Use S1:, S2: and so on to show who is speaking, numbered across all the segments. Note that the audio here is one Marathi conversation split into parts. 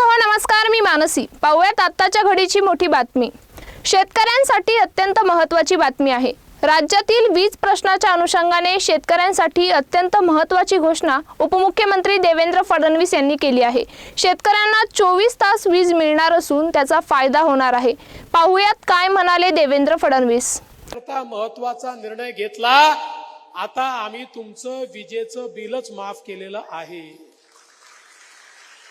S1: प्रेक्षक हो नमस्कार मी मानसी. पाहूयात आत्ताच्या घडीची मोठी बातमी. शेतकऱ्यांसाठी अत्यंत महत्त्वाची बातमी आहे. राज्यातील वीज प्रश्नाच्या अनुषंगाने शेतकऱ्यांसाठी अत्यंत महत्त्वाची घोषणा उपमुख्यमंत्री देवेंद्र फडणवीस यांनी केली आहे. शेतकऱ्यांना चोवीस तास वीज मिळणार असून त्याचा फायदा होणार आहे. पाहूयात काय म्हणाले देवेंद्र फडणवीस.
S2: महत्त्वाचा निर्णय घेतला. आता आम्ही तुमचं विजेचं बिलच माफ केलेलं आहे.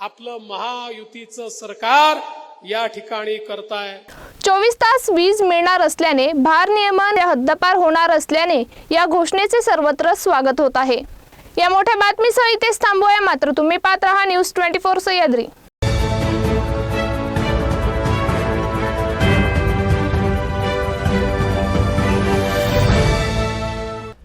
S2: आपलं महायुतीचं सरकार या ठिकाणी करताय.
S1: चोवीस तास वीज मिळणार असल्याने भारनियमन हद्दपार होणार असल्याने या घोषणेचे सर्वत्र स्वागत होत आहे. या मोठ्या बातमीसह इथेच थांबूया. मात्र तुम्ही पाहत राहा न्यूज ट्वेंटी फोर सह्याद्री.